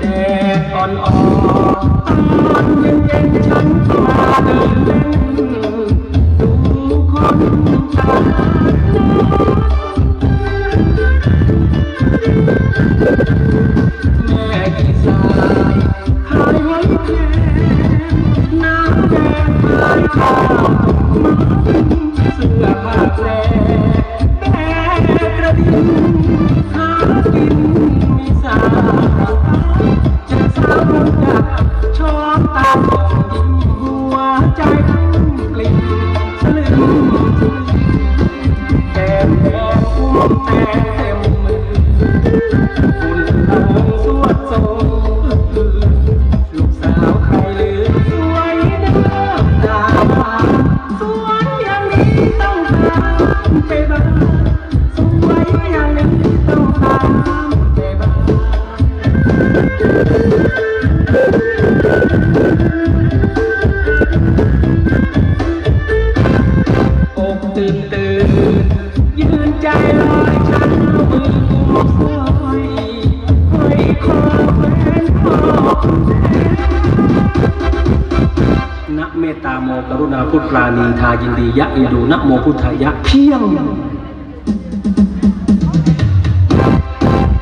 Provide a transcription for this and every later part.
แดดอ่อนๆตะวันเย็น Thank you. ตื่นตื่นยืนใจลอยชันมือกู นาพุทธปราณีทายินดียะอินดูนะโมพุทธายะเพียง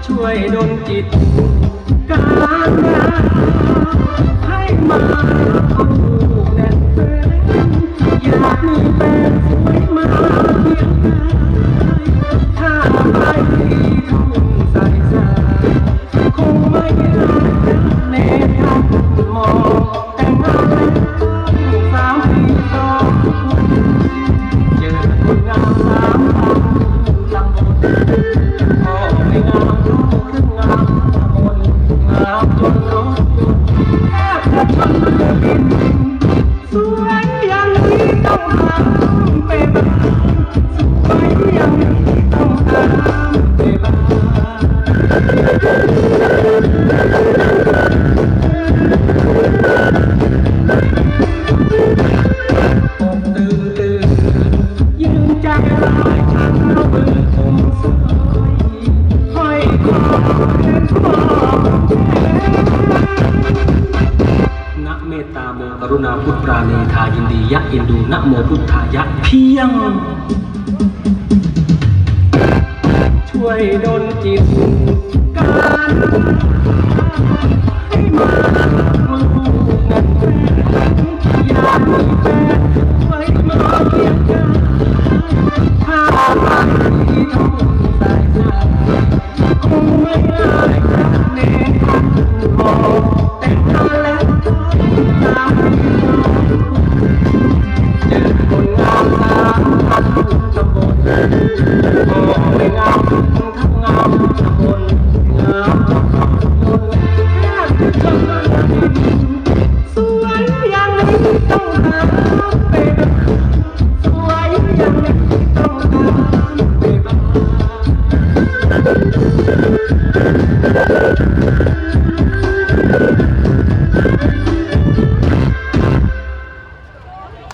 ช่วยดลจิตการงานให้มา Thank you. เมตตาโมกรุณาพุทธราณีทายินดียะอินดูนะโมพุทธายะเพียง ช่วยดลจิตการให้มา